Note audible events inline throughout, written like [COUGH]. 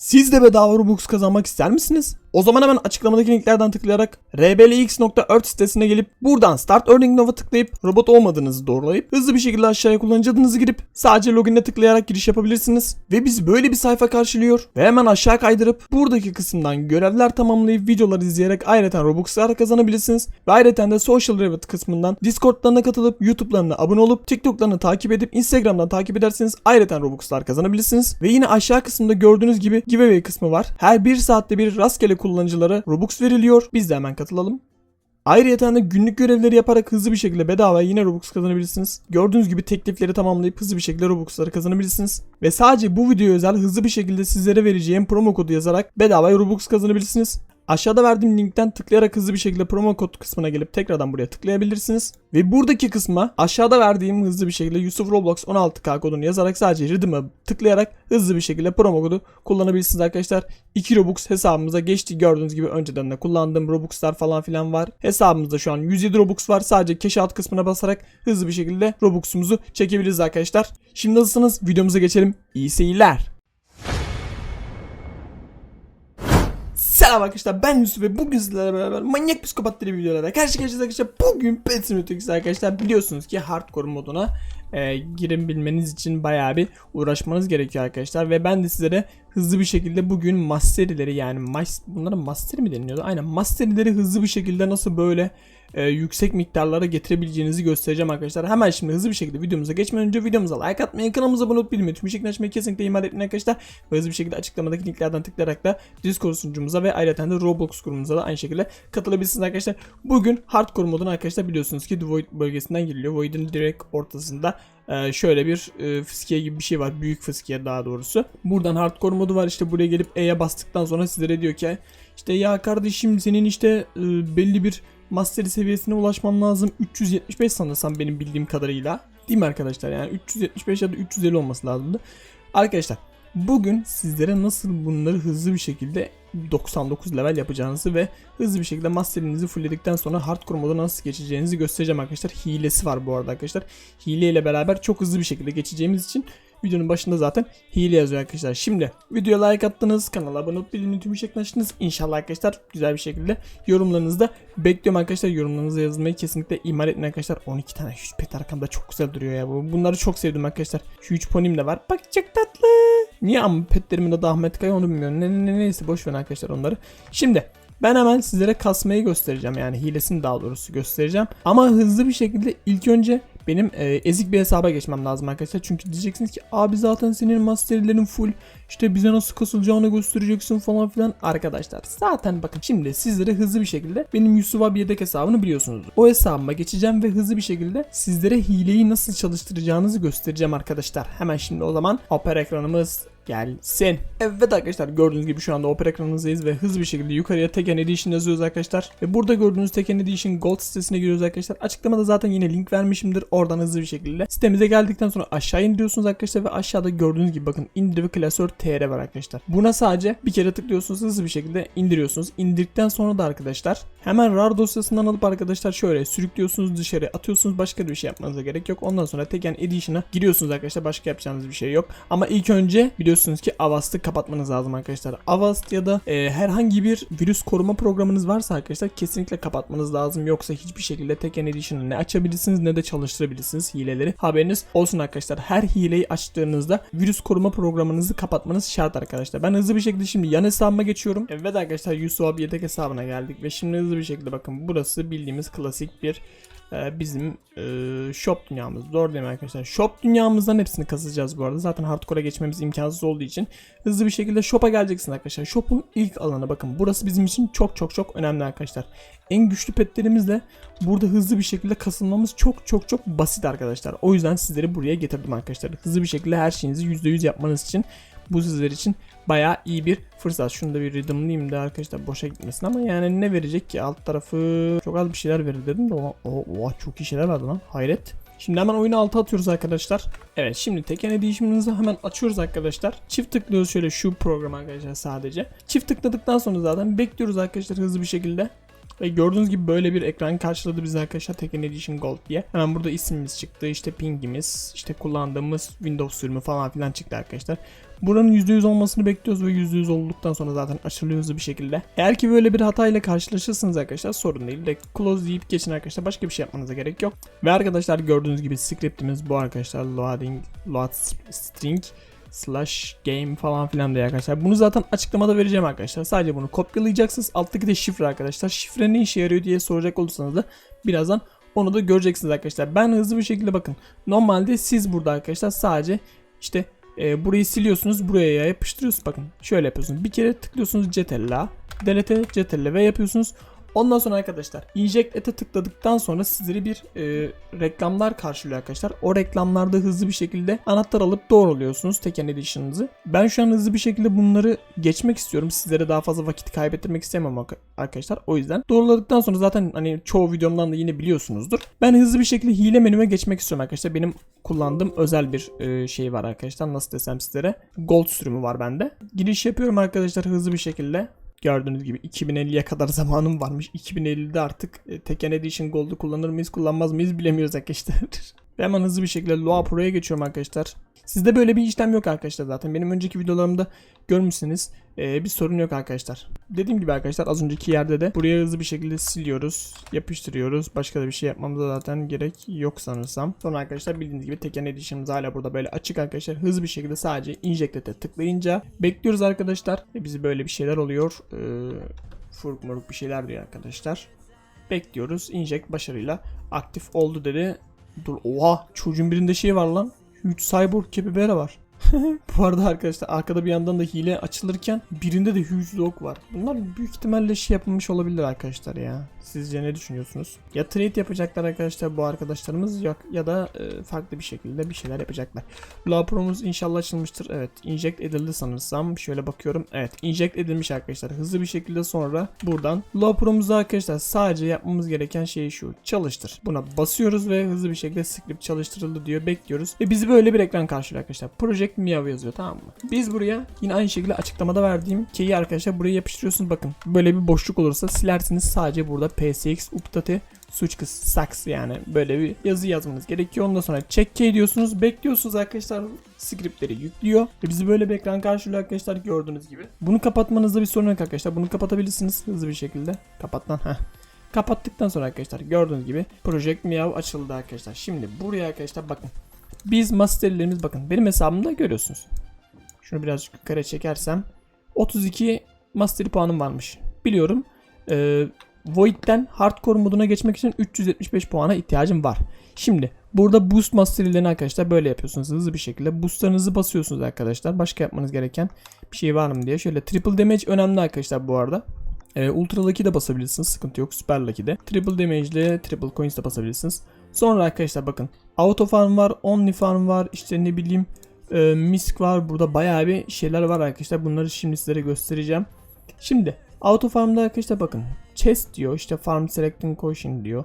Siz de bedava Robux kazanmak ister misiniz? O zaman hemen açıklamadaki linklerden tıklayarak rblx.earth sitesine gelip buradan Start Earning Now'a tıklayıp robot olmadığınızı doğrulayıp hızlı bir şekilde aşağıya kullanıcı adınızı girip sadece login'e tıklayarak giriş yapabilirsiniz. Ve bizi böyle bir sayfa karşılıyor ve hemen aşağı kaydırıp buradaki kısımdan görevler tamamlayıp videoları izleyerek ayrıca Robux'lar kazanabilirsiniz. Ve ayrıca de Social Reward kısmından Discord'larına katılıp YouTube'larına abone olup TikTok'larını takip edip Instagram'dan takip ederseniz ayrıca Robux'lar kazanabilirsiniz. Ve yine aşağı kısımda gördüğünüz gibi giveaway kısmı var. Her bir saatte bir rastgele kullanıcılara Robux veriliyor. Biz de hemen katılalım. Ayrıca de günlük görevleri yaparak hızlı bir şekilde bedava yine Robux kazanabilirsiniz. Gördüğünüz gibi teklifleri tamamlayıp hızlı bir şekilde Robux'ları kazanabilirsiniz. Ve sadece bu videoya özel hızlı bir şekilde sizlere vereceğim promo kodu yazarak bedava Robux kazanabilirsiniz. Aşağıda verdiğim linkten tıklayarak hızlı bir şekilde promo kod kısmına gelip tekrardan buraya tıklayabilirsiniz. Ve buradaki kısma aşağıda verdiğim hızlı bir şekilde Yusuf Roblox 16K kodunu yazarak sadece Redeem'e tıklayarak hızlı bir şekilde promo kodu kullanabilirsiniz arkadaşlar. 2 Robux hesabımıza geçti. Gördüğünüz gibi önceden de kullandığım Robux'lar falan filan var. Hesabımızda şu an 107 Robux var. Sadece cash out kısmına basarak hızlı bir şekilde Robux'umuzu çekebiliriz arkadaşlar. Şimdi hazırsanız videomuza geçelim. İyi seyirler. Selam arkadaşlar ben Yusuf ve bugün sizlerle beraber manyak psikopat dili videolarla karşı karşıyayız arkadaşlar. Bugün Pet Simulator'dayız arkadaşlar. Biliyorsunuz ki hardcore moduna e, girebilmeniz için bayağı bir uğraşmanız gerekiyor arkadaşlar. Ve ben de sizlere hızlı bir şekilde bugün masterleri yani mas bunlara master mi deniliyordu? Aynen masterleri hızlı bir şekilde nasıl böyle e, yüksek miktarlara getirebileceğinizi göstereceğim arkadaşlar. Hemen şimdi hızlı bir şekilde videomuza geçmeden önce videomuza like atmayı, kanalımıza abone olup bilmeyi, tüm şeklini açmayı kesinlikle ihmal etmeyin arkadaşlar. Ve hızlı bir şekilde açıklamadaki linklerden tıklayarak da Discord sunucumuza ve ayrıca de Roblox grubumuza da aynı şekilde katılabilirsiniz arkadaşlar. Bugün hardcore moduna arkadaşlar biliyorsunuz ki The Void bölgesinden giriliyor. Void'in direkt ortasında ee, şöyle bir e, fıskiye gibi bir şey var. Büyük fıskiye daha doğrusu. Buradan hardcore modu var. İşte buraya gelip E'ye bastıktan sonra sizlere diyor ki işte ya kardeşim senin işte e, belli bir master seviyesine ulaşman lazım. 375 sanırsam benim bildiğim kadarıyla. Değil mi arkadaşlar? Yani 375 ya da 350 olması lazımdı. Arkadaşlar bugün sizlere nasıl bunları hızlı bir şekilde 99 level yapacağınızı ve hızlı bir şekilde masterinizi fullledikten sonra hardcore moda nasıl geçeceğinizi göstereceğim arkadaşlar. Hilesi var bu arada arkadaşlar. Hile ile beraber çok hızlı bir şekilde geçeceğimiz için videonun başında zaten hile yazıyor arkadaşlar. Şimdi videoya like attınız, kanala abone olup bildiğini tüm açtınız. İnşallah arkadaşlar güzel bir şekilde yorumlarınızı da bekliyorum arkadaşlar. Yorumlarınızı yazmayı kesinlikle ihmal etmeyin arkadaşlar. 12 tane şu pet arkamda çok güzel duruyor ya. bu. Bunları çok sevdim arkadaşlar. Şu 3 ponim de var. Bak çok tatlı. Niye ama petlerimin adı Ahmet Kaya onu bilmiyorum. Ne, ne, ne, neyse boş verin arkadaşlar onları. Şimdi ben hemen sizlere kasmayı göstereceğim yani hilesini daha doğrusu göstereceğim. Ama hızlı bir şekilde ilk önce benim e, ezik bir hesaba geçmem lazım arkadaşlar. Çünkü diyeceksiniz ki abi zaten senin masterlerin full işte bize nasıl kasılacağını göstereceksin falan filan. Arkadaşlar zaten bakın şimdi sizlere hızlı bir şekilde benim Yusuf abi yedek hesabını biliyorsunuz. O hesabıma geçeceğim ve hızlı bir şekilde sizlere hileyi nasıl çalıştıracağınızı göstereceğim arkadaşlar. Hemen şimdi o zaman opera ekranımız gelsin. Evet arkadaşlar gördüğünüz gibi şu anda opera ekranımızdayız ve hızlı bir şekilde yukarıya Tekken Edition yazıyoruz arkadaşlar. Ve burada gördüğünüz Tekken Edition Gold sitesine giriyoruz arkadaşlar. Açıklamada zaten yine link vermişimdir. Oradan hızlı bir şekilde sitemize geldikten sonra aşağı indiriyorsunuz arkadaşlar ve aşağıda gördüğünüz gibi bakın indir ve klasör TR var arkadaşlar. Buna sadece bir kere tıklıyorsunuz hızlı bir şekilde indiriyorsunuz. İndirdikten sonra da arkadaşlar hemen RAR dosyasından alıp arkadaşlar şöyle sürüklüyorsunuz dışarı atıyorsunuz. Başka bir şey yapmanıza gerek yok. Ondan sonra Tekken Edition'a giriyorsunuz arkadaşlar. Başka yapacağınız bir şey yok. Ama ilk önce biliyorsunuz ki Avast'ı kapatmanız lazım arkadaşlar. Avast ya da e, herhangi bir virüs koruma programınız varsa arkadaşlar kesinlikle kapatmanız lazım. Yoksa hiçbir şekilde Tekken Edition'ı ne açabilirsiniz ne de çalıştırabilirsiniz hileleri. Haberiniz olsun arkadaşlar. Her hileyi açtığınızda virüs koruma programınızı kapatmanız şart arkadaşlar. Ben hızlı bir şekilde şimdi yan hesabıma geçiyorum. Evet arkadaşlar Yusuf abi yedek hesabına geldik ve şimdi hızlı bir şekilde bakın burası bildiğimiz klasik bir bizim e, shop dünyamız. Doğru değil mi arkadaşlar? Shop dünyamızdan hepsini kasacağız bu arada. Zaten hardcore'a geçmemiz imkansız olduğu için hızlı bir şekilde shop'a geleceksin arkadaşlar. Shop'un ilk alanı bakın. Burası bizim için çok çok çok önemli arkadaşlar. En güçlü petlerimizle burada hızlı bir şekilde kasılmamız çok çok çok basit arkadaşlar. O yüzden sizleri buraya getirdim arkadaşlar. Hızlı bir şekilde her şeyinizi %100 yapmanız için bu sizler için bayağı iyi bir fırsat. Şunu da bir rhythmlayayım da arkadaşlar boşa gitmesin ama yani ne verecek ki alt tarafı çok az bir şeyler verir dedim de o, o, o çok iyi şeyler verdi lan hayret. Şimdi hemen oyunu alta atıyoruz arkadaşlar. Evet şimdi Tekken Edition'ımızı hemen açıyoruz arkadaşlar. Çift tıklıyoruz şöyle şu program arkadaşlar sadece. Çift tıkladıktan sonra zaten bekliyoruz arkadaşlar hızlı bir şekilde. Ve gördüğünüz gibi böyle bir ekran karşıladı bizi arkadaşlar Tekken Edition Gold diye. Hemen burada ismimiz çıktı. işte pingimiz, işte kullandığımız Windows sürümü falan filan çıktı arkadaşlar. Buranın %100 olmasını bekliyoruz ve %100 olduktan sonra zaten hızlı bir şekilde. Eğer ki böyle bir hatayla karşılaşırsınız arkadaşlar sorun değil. Direkt close deyip geçin arkadaşlar. Başka bir şey yapmanıza gerek yok. Ve arkadaşlar gördüğünüz gibi scriptimiz bu arkadaşlar. Loading, load string slash game falan filan diye arkadaşlar. Bunu zaten açıklamada vereceğim arkadaşlar. Sadece bunu kopyalayacaksınız. Alttaki de şifre arkadaşlar. Şifre ne işe yarıyor diye soracak olursanız da birazdan onu da göreceksiniz arkadaşlar. Ben hızlı bir şekilde bakın. Normalde siz burada arkadaşlar sadece işte e, burayı siliyorsunuz. Buraya yapıştırıyorsunuz. Bakın şöyle yapıyorsunuz. Bir kere tıklıyorsunuz Ctrl'a. Delete Ctrl ve yapıyorsunuz. Ondan sonra arkadaşlar inject et'e tıkladıktan sonra sizleri bir e, reklamlar karşılıyor arkadaşlar. O reklamlarda hızlı bir şekilde anahtar alıp doğruluyorsunuz Tekken Edition'ınızı. Ben şu an hızlı bir şekilde bunları geçmek istiyorum. Sizlere daha fazla vakit kaybettirmek istemem arka- arkadaşlar. O yüzden doğruladıktan sonra zaten hani çoğu videomdan da yine biliyorsunuzdur. Ben hızlı bir şekilde hile menüme geçmek istiyorum arkadaşlar. Benim kullandığım özel bir e, şey var arkadaşlar. Nasıl desem sizlere. Gold sürümü var bende. Giriş yapıyorum arkadaşlar hızlı bir şekilde. Gördüğünüz gibi 2050'ye kadar zamanım varmış. 2050'de artık e, Tekken Edition Gold'u kullanır mıyız kullanmaz mıyız bilemiyoruz arkadaşlar. [LAUGHS] Ve hemen hızlı bir şekilde Loa Pro'ya geçiyorum arkadaşlar. Sizde böyle bir işlem yok arkadaşlar zaten. Benim önceki videolarımda görmüşsünüz. Ee, bir sorun yok arkadaşlar. Dediğim gibi arkadaşlar az önceki yerde de buraya hızlı bir şekilde siliyoruz. Yapıştırıyoruz. Başka da bir şey yapmamıza zaten gerek yok sanırsam. Sonra arkadaşlar bildiğiniz gibi Tekken Edition'ımız hala burada böyle açık arkadaşlar. Hızlı bir şekilde sadece Injected'e tıklayınca bekliyoruz arkadaşlar. Ve bizi böyle bir şeyler oluyor. Ee, furk moruk bir şeyler diyor arkadaşlar. Bekliyoruz. Inject başarıyla aktif oldu dedi. Dur oha çocuğun birinde şey var lan. Huge Cyborg Capybara var. [LAUGHS] Bu arada arkadaşlar arkada bir yandan da hile açılırken birinde de Huge Dog var. Bunlar büyük ihtimalle şey yapılmış olabilir arkadaşlar ya. Sizce ne düşünüyorsunuz? Ya trade yapacaklar arkadaşlar bu arkadaşlarımız yok ya da e, farklı bir şekilde bir şeyler yapacaklar. Lapromuz inşallah açılmıştır. Evet inject edildi sanırsam. Şöyle bakıyorum. Evet inject edilmiş arkadaşlar. Hızlı bir şekilde sonra buradan Lapromuzda arkadaşlar sadece yapmamız gereken şey şu. Çalıştır. Buna basıyoruz ve hızlı bir şekilde script çalıştırıldı diyor. Bekliyoruz. Ve bizi böyle bir ekran karşılıyor arkadaşlar. Project Miyav yazıyor tamam mı? Biz buraya yine aynı şekilde açıklamada verdiğim key'i arkadaşlar buraya yapıştırıyorsunuz. Bakın böyle bir boşluk olursa silersiniz. Sadece burada psx update suçkız saks yani böyle bir yazı yazmanız gerekiyor. Ondan sonra check key diyorsunuz. Bekliyorsunuz arkadaşlar scriptleri yüklüyor. Ve bizi böyle bir ekran karşılıyor arkadaşlar gördüğünüz gibi. Bunu kapatmanızda bir sorun yok arkadaşlar. Bunu kapatabilirsiniz hızlı bir şekilde. Kapat lan. Heh. Kapattıktan sonra arkadaşlar gördüğünüz gibi Project Miyav açıldı arkadaşlar. Şimdi buraya arkadaşlar bakın. Biz masterlerimiz bakın benim hesabımda görüyorsunuz. Şunu birazcık yukarı çekersem 32 master puanım varmış. Biliyorum. Ee, Void'den hardcore moduna geçmek için 375 puana ihtiyacım var. Şimdi burada boost masterlerini arkadaşlar böyle yapıyorsunuz hızlı bir şekilde. Boostlarınızı basıyorsunuz arkadaşlar. Başka yapmanız gereken bir şey var mı diye. Şöyle triple damage önemli arkadaşlar bu arada. Ee, Ultra Lucky de basabilirsiniz. Sıkıntı yok. Super Lucky de. Triple damage ile triple coins de basabilirsiniz. Sonra arkadaşlar bakın. Auto farm var. Only farm var. işte ne bileyim. E, misk var. Burada bayağı bir şeyler var arkadaşlar. Bunları şimdi sizlere göstereceğim. Şimdi Auto farmda arkadaşlar bakın. Chest diyor. işte farm selecting quotient diyor.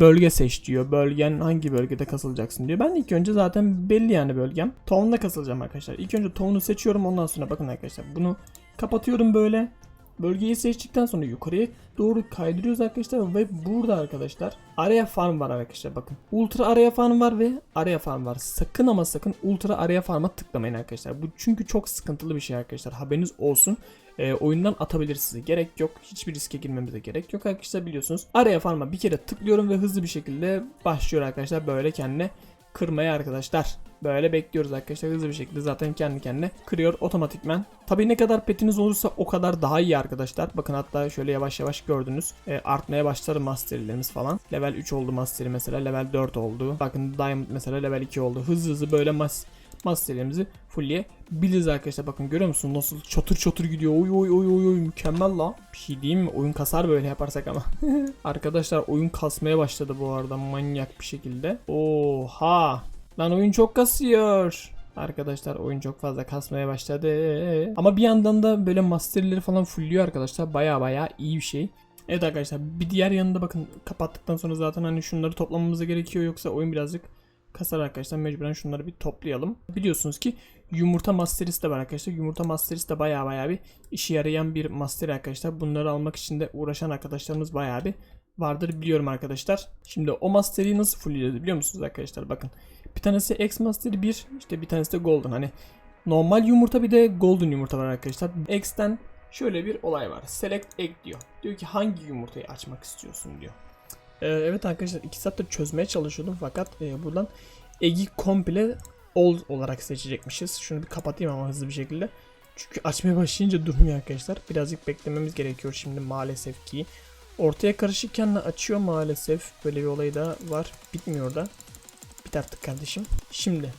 Bölge seç diyor. Bölgen hangi bölgede kasılacaksın diyor. Ben ilk önce zaten belli yani bölgem. Town'da kasılacağım arkadaşlar. İlk önce town'u seçiyorum. Ondan sonra bakın arkadaşlar. Bunu kapatıyorum böyle. Bölgeyi seçtikten sonra yukarıya doğru kaydırıyoruz arkadaşlar ve burada arkadaşlar araya farm var arkadaşlar bakın. Ultra araya farm var ve araya farm var. Sakın ama sakın ultra araya farm'a tıklamayın arkadaşlar. Bu çünkü çok sıkıntılı bir şey arkadaşlar. Haberiniz olsun. Ee, oyundan atabilir sizi. Gerek yok. Hiçbir riske girmemize gerek yok arkadaşlar biliyorsunuz. Araya farm'a bir kere tıklıyorum ve hızlı bir şekilde başlıyor arkadaşlar böyle kendine kırmaya arkadaşlar. Böyle bekliyoruz arkadaşlar hızlı bir şekilde zaten kendi kendine kırıyor otomatikmen. Tabi ne kadar petiniz olursa o kadar daha iyi arkadaşlar. Bakın hatta şöyle yavaş yavaş gördünüz. E, artmaya başladı masterlerimiz falan. Level 3 oldu masteri mesela level 4 oldu. Bakın diamond mesela level 2 oldu. Hızlı hızlı böyle mas masterlerimizi fullleyebiliriz arkadaşlar. Bakın görüyor musun nasıl çatır çatır gidiyor. Oy oy oy oy oy mükemmel la. Bir şey diyeyim mi? Oyun kasar böyle yaparsak ama. [LAUGHS] arkadaşlar oyun kasmaya başladı bu arada manyak bir şekilde. Oha. Lan oyun çok kasıyor. Arkadaşlar oyun çok fazla kasmaya başladı. Ama bir yandan da böyle masterleri falan fullüyor arkadaşlar. Baya baya iyi bir şey. Evet arkadaşlar bir diğer yanında bakın kapattıktan sonra zaten hani şunları toplamamız gerekiyor yoksa oyun birazcık kasar arkadaşlar mecburen şunları bir toplayalım. Biliyorsunuz ki yumurta masterisi de var arkadaşlar. Yumurta masterisi de baya baya bir işe yarayan bir master arkadaşlar. Bunları almak için de uğraşan arkadaşlarımız baya bir vardır biliyorum arkadaşlar. Şimdi o master'i nasıl fullleyeceğiz biliyor musunuz arkadaşlar? Bakın bir tanesi X Master 1 işte bir tanesi de Golden. Hani normal yumurta bir de Golden yumurta var arkadaşlar. X'ten şöyle bir olay var. Select Egg diyor. Diyor ki hangi yumurtayı açmak istiyorsun diyor. Ee, evet arkadaşlar 2 saattir çözmeye çalışıyordum fakat e, buradan Egg'i komple All olarak seçecekmişiz. Şunu bir kapatayım ama hızlı bir şekilde. Çünkü açmaya başlayınca durmuyor arkadaşlar. Birazcık beklememiz gerekiyor şimdi maalesef ki. Ortaya karışırken de açıyor maalesef. Böyle bir olay da var. Bitmiyor da. Bit artık kardeşim. Şimdi.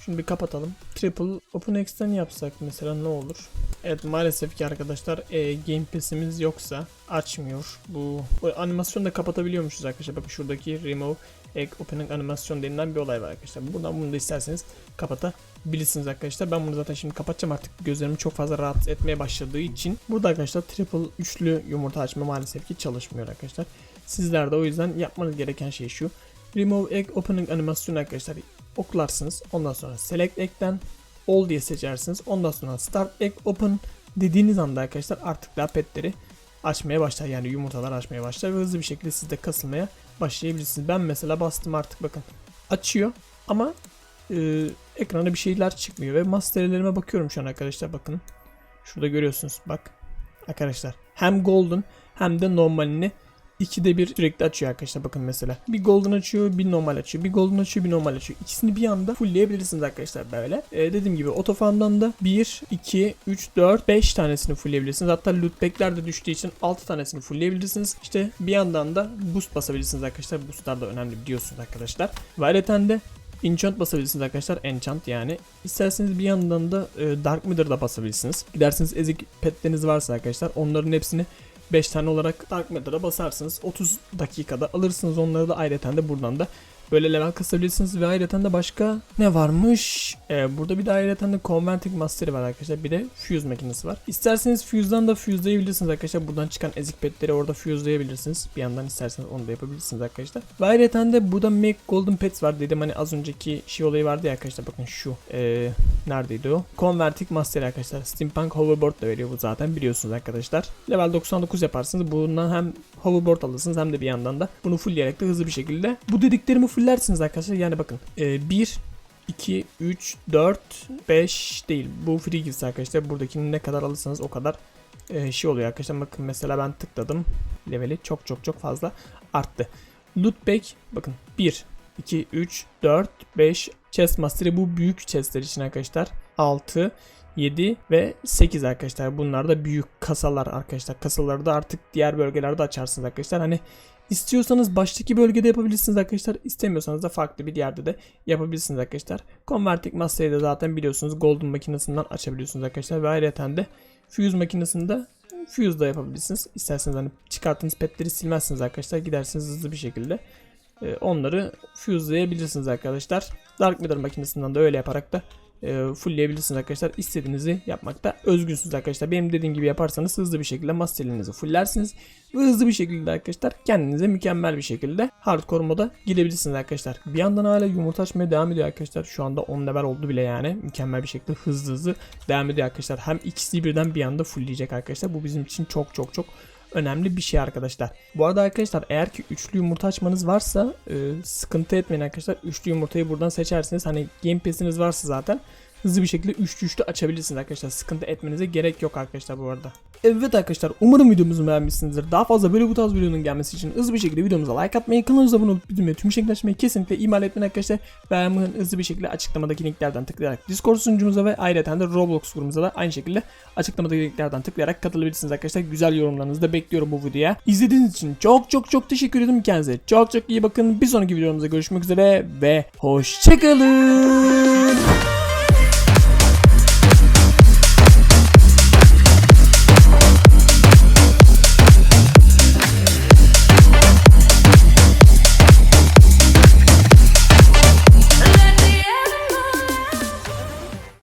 Şunu bir kapatalım. Triple OpenX'ten yapsak mesela ne olur? Evet maalesef ki arkadaşlar e, Game Pass'imiz yoksa açmıyor. Bu, bu animasyonu da kapatabiliyormuşuz arkadaşlar. Bakın şuradaki Remove Egg Opening animasyon denilen bir olay var arkadaşlar. Buradan bunu da isterseniz kapatabilirsiniz arkadaşlar. Ben bunu zaten şimdi kapatacağım artık. Gözlerimi çok fazla rahatsız etmeye başladığı için. Burada arkadaşlar triple üçlü yumurta açma maalesef ki çalışmıyor arkadaşlar. Sizler de o yüzden yapmanız gereken şey şu. Remove Egg Opening animasyonu arkadaşlar oklarsınız. Ondan sonra Select Egg'den All diye seçersiniz. Ondan sonra Start Egg Open dediğiniz anda arkadaşlar artık daha petleri açmaya başlar. Yani yumurtalar açmaya başlar ve hızlı bir şekilde siz de kasılmaya başlayabilirsiniz. Ben mesela bastım artık bakın açıyor ama e, ekrana bir şeyler çıkmıyor ve masterlerime bakıyorum şu an arkadaşlar bakın. Şurada görüyorsunuz bak arkadaşlar hem golden hem de normalini ikide bir sürekli açıyor arkadaşlar bakın mesela. Bir golden açıyor bir normal açıyor. Bir golden açıyor bir normal açıyor. İkisini bir anda fullleyebilirsiniz arkadaşlar böyle. Ee, dediğim gibi otofandan da 1, 2, 3, 4, 5 tanesini fullleyebilirsiniz. Hatta lootbackler de düştüğü için 6 tanesini fullleyebilirsiniz. İşte bir yandan da boost basabilirsiniz arkadaşlar. Boostlar da önemli biliyorsunuz arkadaşlar. Ve de Enchant basabilirsiniz arkadaşlar. Enchant yani. İsterseniz bir yandan da e, Dark Matter da basabilirsiniz. Giderseniz ezik petleriniz varsa arkadaşlar onların hepsini 5 tane olarak Dark Matter'a basarsınız. 30 dakikada alırsınız onları da ayrıca de buradan da böyle level kasabilirsiniz ve ayrıca de başka ne varmış? Ee, burada bir de ayrıca de Converting Master'i var arkadaşlar. Bir de Fuse makinesi var. İsterseniz Fuse'dan da fuse'layabilirsiniz arkadaşlar. Buradan çıkan ezik petleri orada fuse'layabilirsiniz. Bir yandan isterseniz onu da yapabilirsiniz arkadaşlar. Ve ayrıca de burada Make Golden Pets var dedim. Hani az önceki şey olayı vardı ya arkadaşlar. Bakın şu. Ee, neredeydi o? Converting Master arkadaşlar. Steampunk Hoverboard da veriyor bu zaten biliyorsunuz arkadaşlar. Level 99 yaparsınız. Bundan hem hoverboard alırsınız hem de bir yandan da bunu fullleyerek de hızlı bir şekilde bu dediklerimi fulllersiniz arkadaşlar. Yani bakın 1 2 3 4 5 değil. Bu free gifts arkadaşlar. Buradakini ne kadar alırsanız o kadar e, şey oluyor arkadaşlar. Bakın mesela ben tıkladım. Leveli çok çok çok fazla arttı. Loot bag bakın 1 2 3 4 5 chest master'ı bu büyük chestler için arkadaşlar. 6 7 ve 8 arkadaşlar. Bunlar da büyük kasalar arkadaşlar. Kasaları da artık diğer bölgelerde açarsınız arkadaşlar. Hani istiyorsanız baştaki bölgede yapabilirsiniz arkadaşlar. İstemiyorsanız da farklı bir yerde de yapabilirsiniz arkadaşlar. Converting Master'ı da zaten biliyorsunuz Golden makinesinden açabiliyorsunuz arkadaşlar. Ve ayrıca de Fuse makinesinde Fuse da yapabilirsiniz. İsterseniz hani çıkarttığınız petleri silmezsiniz arkadaşlar. Gidersiniz hızlı bir şekilde e, onları fuse'layabilirsiniz arkadaşlar. Dark Matter makinesinden de öyle yaparak da e, fullleyebilirsiniz arkadaşlar. İstediğinizi yapmakta özgürsünüz arkadaşlar. Benim dediğim gibi yaparsanız hızlı bir şekilde masterlerinizi fulllersiniz. Ve hızlı bir şekilde arkadaşlar kendinize mükemmel bir şekilde hardcore moda girebilirsiniz arkadaşlar. Bir yandan hala yumurta açmaya devam ediyor arkadaşlar. Şu anda 10 level oldu bile yani. Mükemmel bir şekilde hızlı hızlı devam ediyor arkadaşlar. Hem ikisi birden bir anda fullleyecek arkadaşlar. Bu bizim için çok çok çok önemli bir şey arkadaşlar. Bu arada arkadaşlar eğer ki üçlü yumurta açmanız varsa e, sıkıntı etmeyin arkadaşlar. Üçlü yumurtayı buradan seçersiniz. Hani Game Pass'iniz varsa zaten hızlı bir şekilde üçlü üçlü açabilirsiniz arkadaşlar. Sıkıntı etmenize gerek yok arkadaşlar bu arada. Evet arkadaşlar umarım videomuzu beğenmişsinizdir. Daha fazla böyle bu tarz videonun gelmesi için hızlı bir şekilde videomuza like atmayı, kanalımıza abone olup bildirimleri tüm şekilde kesinlikle ihmal etmeyin arkadaşlar. Ve hızlı bir şekilde açıklamadaki linklerden tıklayarak Discord sunucumuza ve ayrıca de Roblox grubumuza da aynı şekilde açıklamadaki linklerden tıklayarak katılabilirsiniz arkadaşlar. Güzel yorumlarınızı da bekliyorum bu videoya. İzlediğiniz için çok çok çok teşekkür ederim kendinize. Çok çok iyi bakın. Bir sonraki videomuzda görüşmek üzere ve hoşçakalın.